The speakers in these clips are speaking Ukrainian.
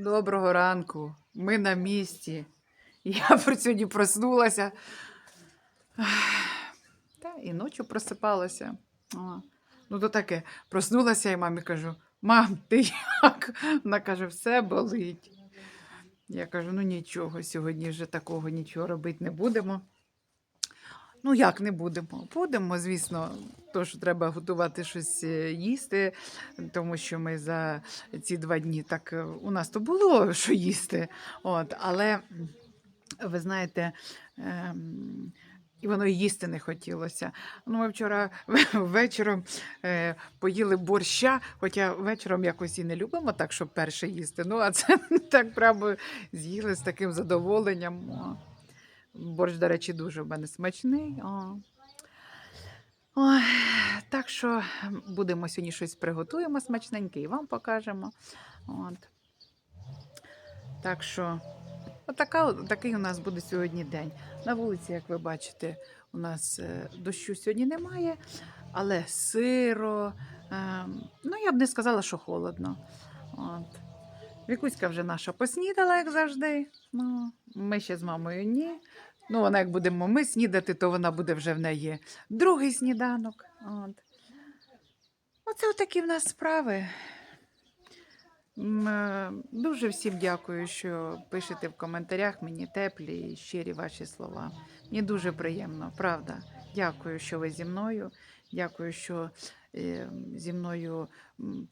Доброго ранку. Ми на місці. Я сьогодні проснулася. Та і ночі просипалася. О, ну, то таке. Проснулася і мамі кажу: мам, ти як? Вона каже, все болить. Я кажу, ну нічого, сьогодні вже такого нічого робити не будемо. Ну, як не будемо? Будемо, звісно, то, що треба готувати щось е, їсти, тому що ми за ці два дні так е, у нас то було що їсти. От, але ви знаєте, ем, і воно їсти не хотілося. Ну, ми вчора вечором е, поїли борща, хоча вечором якось і не любимо так, щоб перше їсти. Ну, а це так прямо з'їли з таким задоволенням. Борщ, до речі, дуже в мене смачний. О. Ой, так що будемо сьогодні щось приготуємо смачненьке і вам покажемо. От. Так що, отака, такий у нас буде сьогодні день. На вулиці, як ви бачите, у нас е, дощу сьогодні немає, але сиро. Е, ну, я б не сказала, що холодно. От. Вікуська вже наша поснідала, як завжди. Ну, ми ще з мамою ні. Ну, вона як будемо ми снідати, то вона буде вже в неї другий сніданок. От. Оце такі в нас справи. Е, Дуже всім дякую, що пишете в коментарях мені теплі і щирі ваші слова. Мені дуже приємно, правда. Дякую, що ви зі мною. Дякую, що зі мною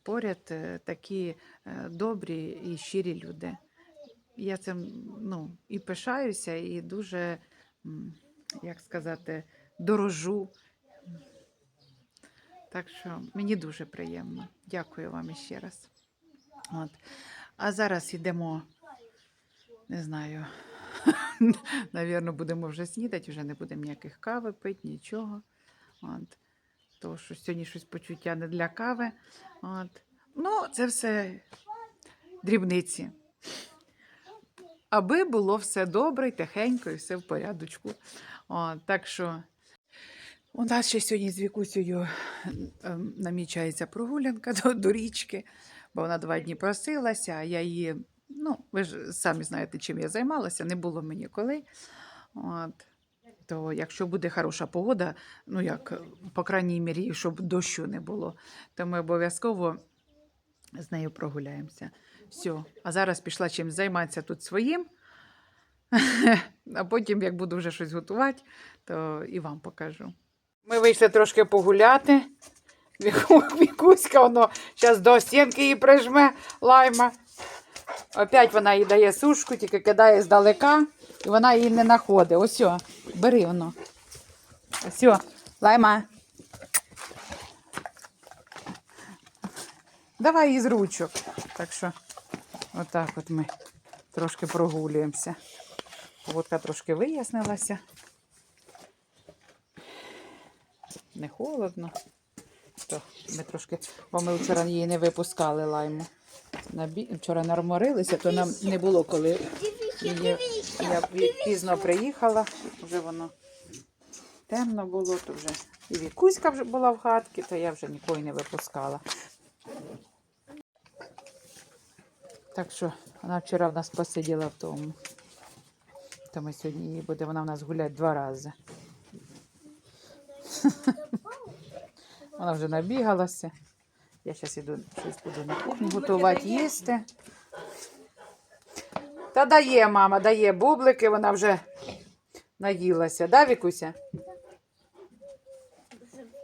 поряд е, такі е, добрі і щирі люди. Я цим ну, і пишаюся, і дуже, як сказати, дорожу. Так що мені дуже приємно. Дякую вам іще раз. От. А зараз йдемо, не знаю, навірно, будемо вже снідати, вже не будемо ніяких кави пити, нічого. От. Тому що сьогодні щось почуття не для кави. От. Ну, це все дрібниці. Аби було все добре, і тихенько і все в порядочку. От, так що у нас ще сьогодні з Вікусею ем, намічається прогулянка до, до річки, бо вона два дні просилася, а я її, ну, ви ж самі знаєте, чим я займалася, не було мені коли. От. То якщо буде хороша погода, ну як, по крайній мірі, щоб дощу не було, то ми обов'язково з нею прогуляємося. Все. А зараз пішла чимось займатися тут своїм. А потім, як буду вже щось готувати, то і вам покажу. Ми вийшли трошки погуляти. Віку- Вікуська, воно зараз до стінки її прижме лайма. Опять вона їй дає сушку, тільки кидає здалека, і вона її не знаходить. Ось, о, бери воно. Ось, о, лайма. Давай із ручок. Так що, отак от ми трошки прогулюємося. Погодка трошки вияснилася. Не холодно. То ми трошки, бо ми вчора її не випускали лайму. Вчора норморилися, то нам не було коли її... я пізно приїхала, вже воно темно було, то вже і Вікуська вже була в хатці, то я вже нікого не випускала. Так що вона вчора в нас посиділа в тому. То ми сьогодні її буде, вона в нас гуляти два рази. Вона вже набігалася. Я зараз іду щось буду на кухню готувати їсти. Та дає, мама, дає бублики, вона вже наїлася. Да, Вікуся?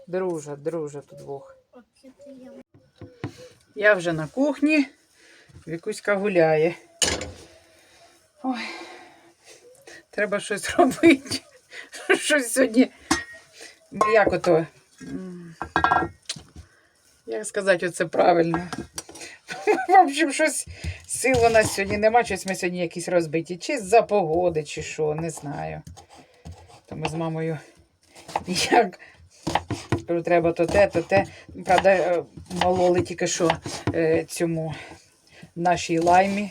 Дружа, дружа тут двох. Я вже на кухні. Вікуська гуляє. Ой, треба щось робити. Щось сьогодні. Ну, Як ото? Як сказати оце правильно? В общем, щось сил у нас сьогодні нема, щось ми сьогодні якісь розбиті. Чи з-за погоди, чи що, не знаю. То ми з мамою як кажу, треба то те, то те. Правда, е, мололи тільки що е, цьому нашій лаймі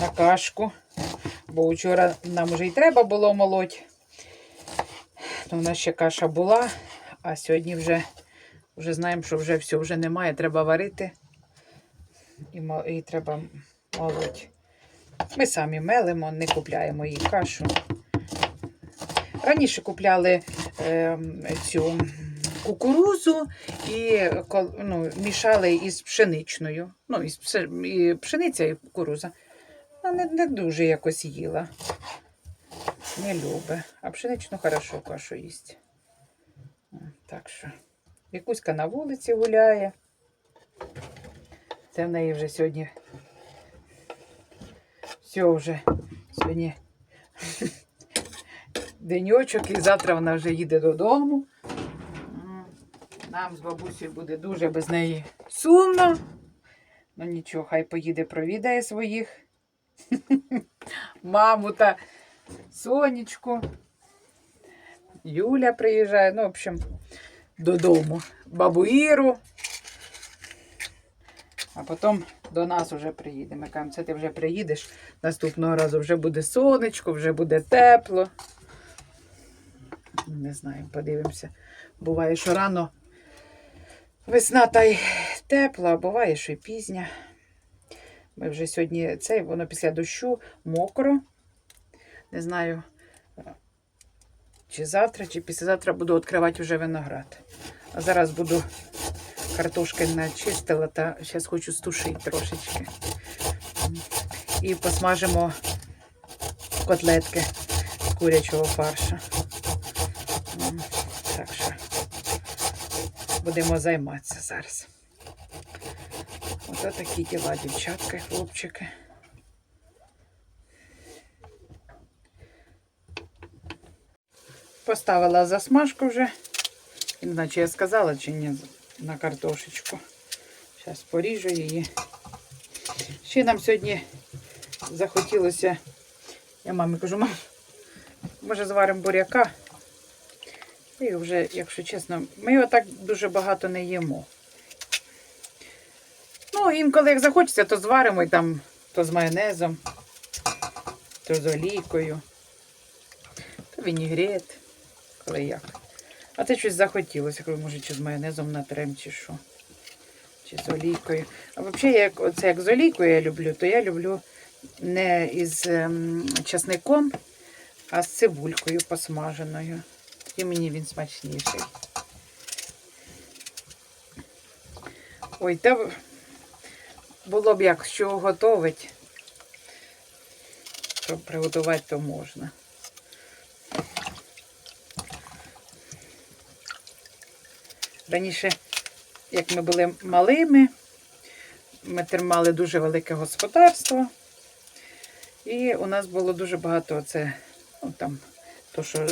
на кашку. Бо вчора нам вже й треба було молоть. То в нас ще каша була, а сьогодні вже, вже знаємо, що вже все вже немає, треба варити і, і треба молоть. Ми самі мелимо, не купляємо їй кашу. Раніше купляли е, цю кукурузу і ну, мішали із пшеничною. Ну, із і пшениця і кукуруза. Вона не, не дуже якось їла. Не любить. А пшеничну хорошо кашу їсть. Так що. Вікуська на вулиці гуляє. Це в неї вже сьогодні. Все вже сьогодні деньочок, і завтра вона вже їде додому. Нам з бабусею буде дуже без неї сумно. Ну нічого, хай поїде, провідає своїх. Маму та сонечку. Юля приїжджає, ну, в общем, додому. Бабу Іру. А потім до нас вже приїде. Ми кажемо, це ти вже приїдеш. Наступного разу вже буде сонечко, вже буде тепло. Не знаю, подивимося. Буває, що рано весна та й тепла, а буває, що й пізня. Ми вже сьогодні цей, воно після дощу мокро. Не знаю, чи завтра, чи післязавтра буду відкривати вже виноград. А зараз буду картошки начистила та зараз хочу стушити трошечки. І посмажимо котлетки з курячого фарша. Так що будемо займатися зараз. Ось такі діла, дівчатка і хлопчики. Поставила засмажку вже. Чи я сказала, чи ні, на картошечку. Зараз поріжу її. Ще нам сьогодні захотілося. Я мамі кажу, мам, може зваримо буряка. І вже, якщо чесно, ми його так дуже багато не їмо. Ну, інколи як захочеться, то зваримо і там то з майонезом, то з олійкою, то вінігрет, коли як. А це щось захотілося, коли може чи з майонезом натрем, чи що. Чи з олійкою. А взагалі, як, оце, як з олійкою я люблю, то я люблю не із ем, часником, а з цибулькою посмаженою. Тоді мені він смачніший. Ой, та було б як що готувати, то приготувати то можна. Раніше, як ми були малими, ми тримали дуже велике господарство, і у нас було дуже багато оце, ну там, то, що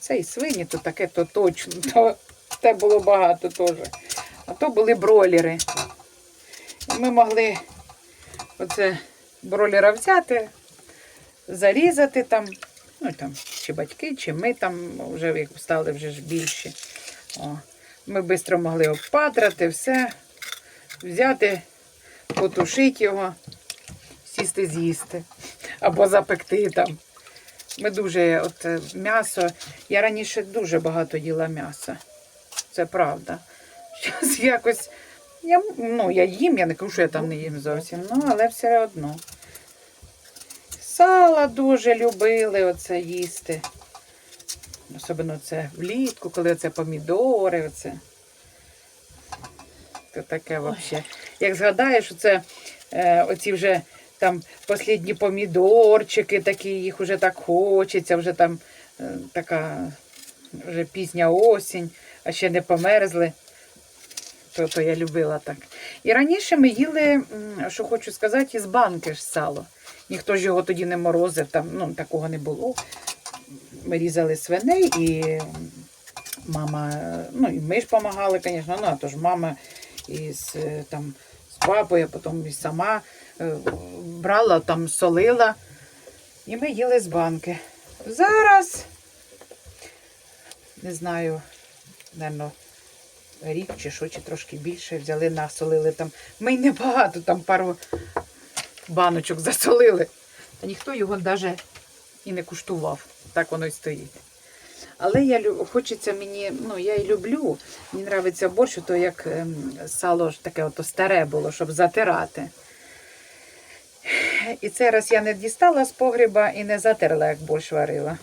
це і свині, то таке, то точно, то те було багато теж. А то були бройлери. І ми могли оце бройлера взяти, зарізати там, ну там, чи батьки, чи ми там вже як стали вже ж більші. О. Ми швидко могли обпатрати, все, взяти, потушити його, сісти з'їсти або запекти там. Ми дуже от е, м'ясо. Я раніше дуже багато їла м'яса. Це правда. Зараз якось. Я, ну, я їм, я не кажу, що я там не їм зовсім, ну, але все одно. Сала дуже любили оце їсти. Особливо це влітку, коли оце помідори, оце. Це таке взагалі. Як згадаєш, оце е, оці вже там послідні помідорчики, такі, їх вже так хочеться, вже там е, така вже пізня осінь, а ще не померзли. То, то я любила так. І раніше ми їли, що хочу сказати, із банки ж сало. Ніхто ж його тоді не морозив, там ну, такого не було. Ми різали свиней і мама, ну і ми ж допомагали, звісно, ну а то ж мама із е, там з папою, а потім і сама е, брала, там солила. І ми їли з банки. Зараз, не знаю, напевно, рік чи що, чи трошки більше взяли, насолили там. Ми й небагато, там пару баночок засолили. Та ніхто його навіть і не куштував. Так воно й стоїть. Але я хочеться мені, ну я і люблю. Мені подобається борщ, то як ем, сало таке ото старе було, щоб затирати. І цей раз я не дістала з погріба і не затерла, як борщ варила.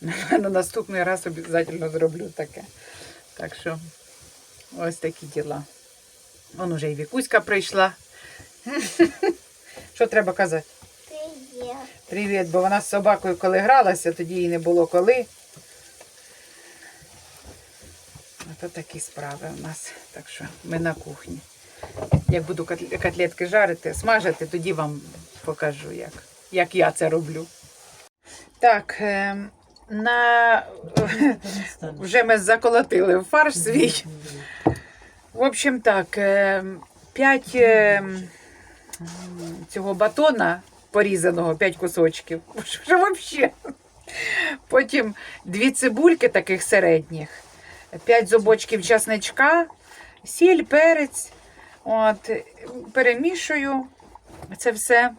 На наступний раз обов'язково зроблю таке. Так що ось такі діла. Вон уже і Вікуська прийшла. Що треба казати? Привіт, бо вона з собакою коли гралася, тоді їй не було коли. Ото такі справи у нас. Так що ми на кухні. Як буду котлетки жарити, смажити, тоді вам покажу, як, як я це роблю. Так, е, на... вже ми заколотили в фарш свій. В общем так, 5 цього батона порізаного, 5 кусочків. Вже взагалі. Потім дві цибульки таких середніх, 5 зубочків часничка, сіль, перець. От, перемішую це все.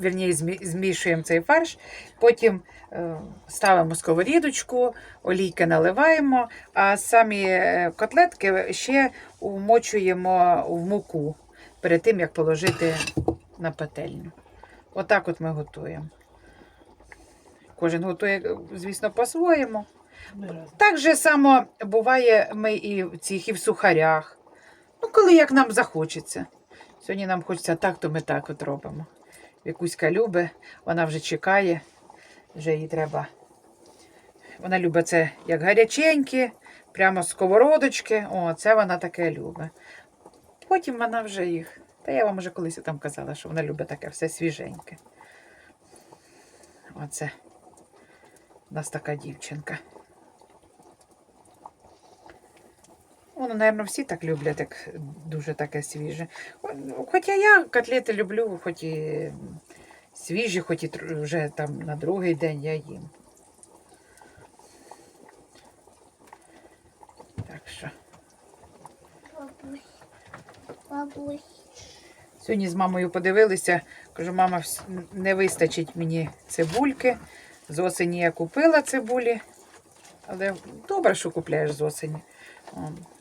Вірніше, змішуємо цей фарш. Потім е, ставимо сковорідочку, олійки наливаємо, а самі е, котлетки ще вмочуємо в муку перед тим, як положити на пательню. Отак от ми готуємо. Кожен готує, звісно, по-своєму. Так же само буває ми і в цих, і в сухарях. Ну, коли як нам захочеться. Сьогодні нам хочеться так, то ми так от робимо. Вікуська любить, вона вже чекає, вже їй треба. Вона любить це як гаряченьке, прямо з сковородочки. О, це вона таке любить. Потім вона вже їх. Та я вам вже колись там казала, що вона любить таке все свіженьке. Оце у нас така дівчинка. Воно, напевно, всі так люблять, так дуже таке свіже. Хоча я котлети люблю, хоч і свіжі, хоч і вже там на другий день я їм. Так що. Бабусь. Бабусь. Сьогодні з мамою подивилися. Кажу, мама, не вистачить мені цибульки. З осені я купила цибулі. Але добре, що купляєш з осені.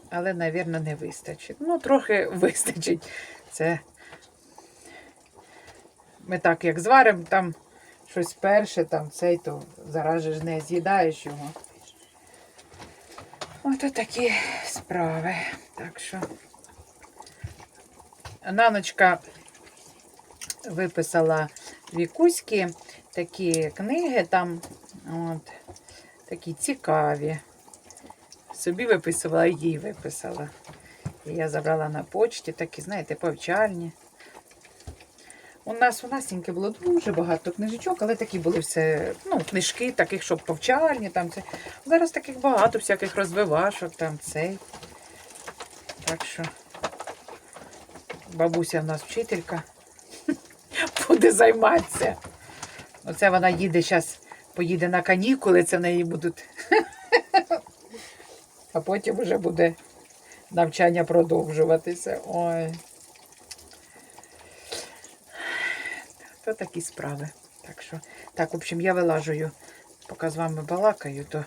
Але, мабуть, не вистачить. Ну, трохи вистачить. Це ми так як зваримо, там щось перше, там цей, то зараз ж не з'їдаєш його. Ото такі справи. Так що. Наночка виписала Вікуськи такі книги там, от, такі цікаві. Собі виписувала, їй виписала. І я забрала на почті, такі, знаєте, повчальні. У нас у Настіньки було дуже багато книжечок, але такі були все, ну, книжки, таких, щоб повчальні. Там, це. Зараз таких багато всяких розвивашок, там цей. Так що бабуся в нас вчителька. Буде займатися. Оце вона їде зараз, поїде на канікули, це в неї будуть. А потім вже буде навчання продовжуватися. Ой. То такі справи. Так що, так, в общем, я вилажую, поки з вами балакаю, то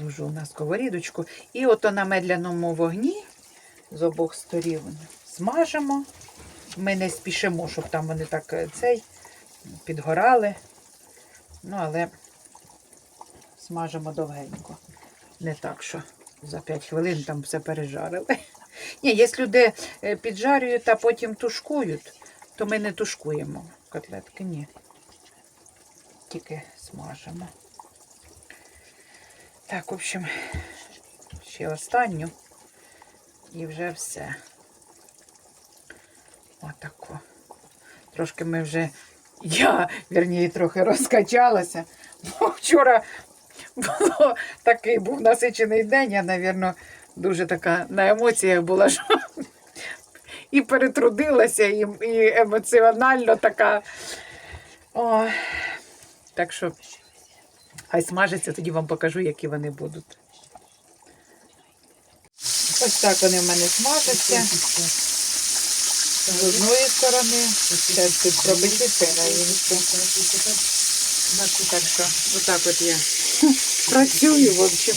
ложу на сковорідочку. І ото на медляному вогні з обох сторін смажимо. Ми не спішимо, щоб там вони так е, цей підгорали. Ну, але смажимо довгенько. Не так, що за 5 хвилин там все пережарили. Ні, якщо люди е, піджарюють, а потім тушкують, то ми не тушкуємо котлетки, ні. Тільки смажимо. Так, в общем, ще останню. І вже все. Отако. Трошки ми вже, я, вірніше, трохи розкачалася. Бо вчора було такий був насичений день, я, мабуть, дуже така на емоціях була, що і перетрудилася, і, і емоціонально така. О, так що, хай смажиться, тоді вам покажу, які вони будуть. Ось так вони в мене смажаться. З одної сторони, зараз тут пробити на іншу. Так що, отак от я працюю, в общем.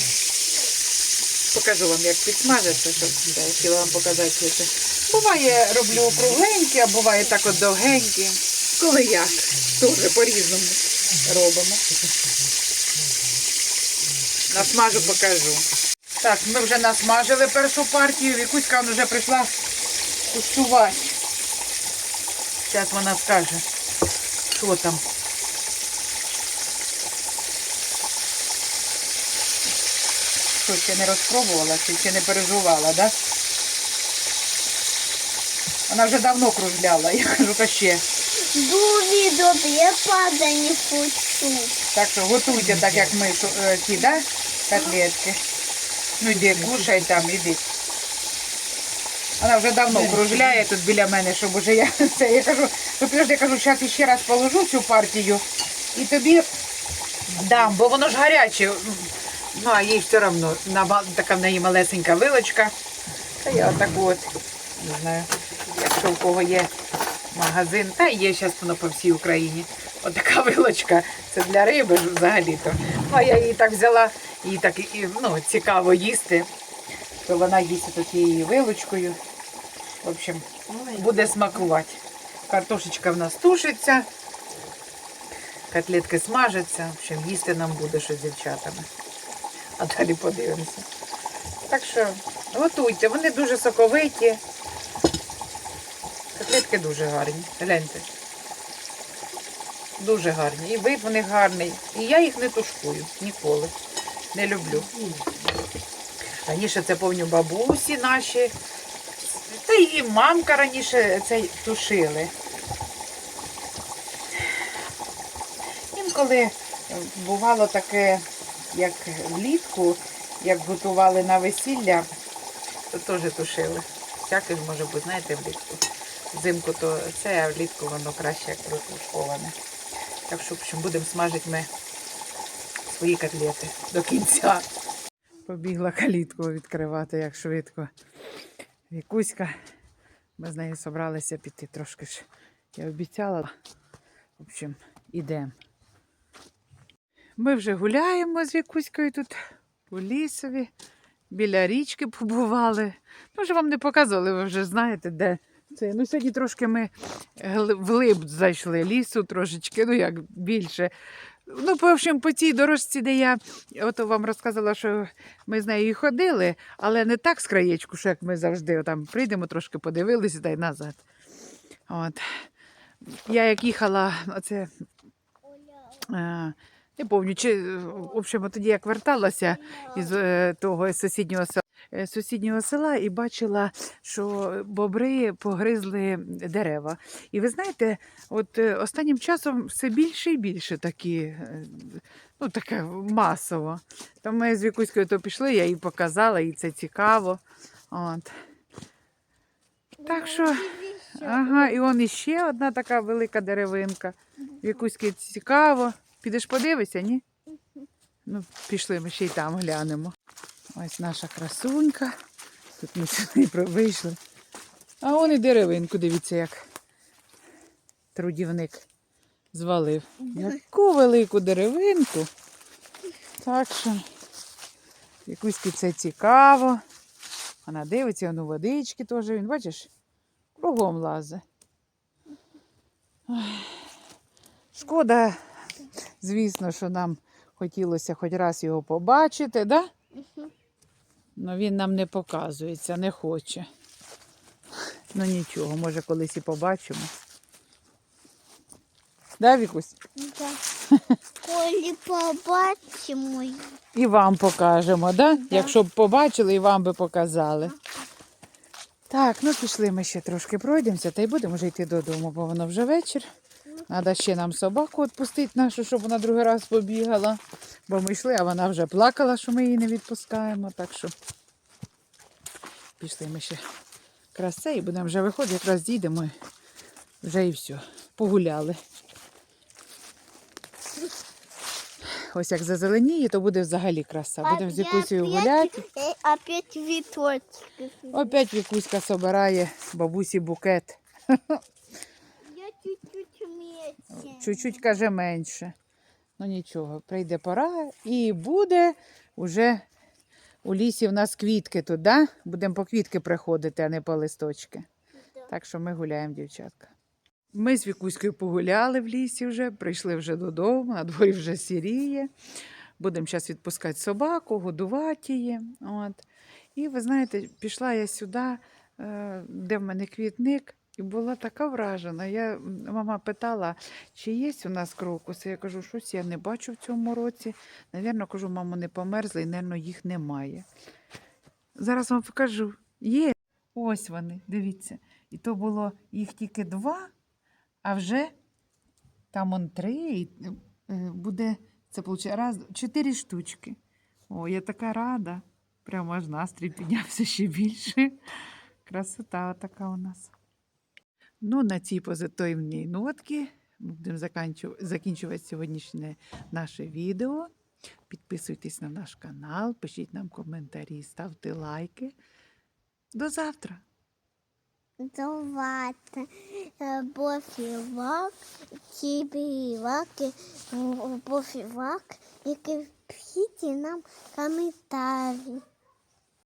Покажу вам, як підсмажиться, щоб я хотіла вам показати це. Буває, роблю округленькі, а буває так от довгенькі. Коли як, теж по-різному робимо. Насмажу покажу. Так, ми вже насмажили першу партію. Вікуська вже прийшла куштувати. Зараз вона скаже, що там. Що, ще не розпробувала, чи ще не переживала, да? Вона вже давно кружляла, я кажу, та ще. Дуже добре, я падати не хочу. Так що готуйте так, як ми е, ті, да? котлетки. Ну йди, кушай там, іди. Вона вже давно кружляє тут біля мене, щоб уже я це. Я кажу, то підожди, я кажу, зараз ще раз положу цю партію і тобі дам, бо воно ж гаряче. Ну, а їй все одно така в неї малесенька вилочка. Та я отаку от, не знаю, якщо у кого є магазин, та є зараз воно по всій Україні. Отака вилочка. Це для риби взагалі-то. Ну, а я її так взяла, їй так і, ну, цікаво їсти. То вона їсть такою вилочкою. В общем, буде смакувати. Картошечка в нас тушиться, котлетки смажаться. В общем, їсти нам буде що з дівчатами. А далі подивимося. Так що готуйте, вони дуже соковиті. Котлетки дуже гарні. Гляньте. Дуже гарні. І вид в них гарний. І я їх не тушкую ніколи. Не люблю. Раніше це повню бабусі наші. Та і мамка раніше це тушили. Інколи бувало таке, як влітку, як готували на весілля, то теж тушили. Всяке ж може бути, знаєте, влітку. Взимку то це, а влітку воно краще як протушковане. Так що, будемо смажити ми свої котлети до кінця. Побігла калітку відкривати, як швидко. Вікуська. Ми з нею зібралися піти трошки ж. Я обіцяла. В общем, ідемо. Ми вже гуляємо з Вікуською тут у лісові. Біля річки побували. Вже вам не показували, ви вже знаєте, де це. Ну, сьогодні трошки ми гли- вглиб зайшли лісу, трошечки, ну як більше. Ну, в общем, по цій дорожці, де я ото вам розказала, що ми з нею ходили, але не так з краєчку, що як ми завжди там прийдемо, трошки подивилися та й назад. От. Я як їхала, оце Е, Не пам'ятаю, чи в общем, тоді як верталася із е, того із сусіднього села, сусіднього села і бачила, що бобри погризли дерева. І ви знаєте, от е, останнім часом все більше і більше такі, е, ну таке масово. То ми з Вікуською то пішли, я їй показала, і це цікаво. От. Так що, ага, і он іще одна така велика деревинка. Вікуськи цікаво. Підеш подивишся, ні? Ну, пішли, ми ще й там глянемо. Ось наша красунька. Тут ми сюди вийшли. А он і деревинку, дивіться, як трудівник звалив. Яку велику деревинку. Так що, Вікуськи це цікаво. Вона дивиться, воно водички теж. Він, бачиш, кругом лазе. Шкода, звісно, що нам хотілося хоч раз його побачити, да? Ну він нам не показується, не хоче. Ну нічого, може колись і побачимо. Да, Вікусь? Да. Коли побачимо, І вам покажемо, да? Якщо б побачили, і вам би показали. Так, ну пішли ми ще трошки пройдемося, та й будемо вже йти додому, бо воно вже вечір. Треба ще нам собаку відпустити нашу, щоб вона другий раз побігала. Бо ми йшли, а вона вже плакала, що ми її не відпускаємо. Так що пішли ми ще красе і будемо вже виходити, якраз дійдемо вже і все. Погуляли. Ось як зазеленіє, то буде взагалі краса. Будемо з Якусею гуляти. Опять виточки. Опять Вікуська собирає бабусі букет. Я чуть-чуть. Чуть-чуть каже менше. Ну нічого, прийде пора і буде уже у лісі в нас квітки тут, да? Будемо по квітки приходити, а не по листочки. Так що ми гуляємо, дівчатка. Ми з Вікуською погуляли в лісі вже, прийшли вже додому, на дворі вже сіріє. Будемо зараз відпускати собаку, годувати її. От. І ви знаєте, пішла я сюди, е, де в мене квітник, і була така вражена. Я, мама питала, чи є у нас крокуси. Я кажу, щось я не бачу в цьому році. Навірно, кажу, мамо, не померзли, і, навірно, їх немає. Зараз вам покажу. Є. Ось вони, дивіться. І то було їх тільки два, а вже там он три, і е, буде, це виходить, раз, чотири штучки. О, я така рада. Прямо аж настрій піднявся ще більше. Красота така у нас. Ну, на цій позитивній нотці будемо закінчувати сьогоднішнє наше відео. Підписуйтесь на наш канал, пишіть нам коментарі, ставте лайки. До завтра! Давайте бофівак, кібіваки, бофівак, які пишіть нам коментарі.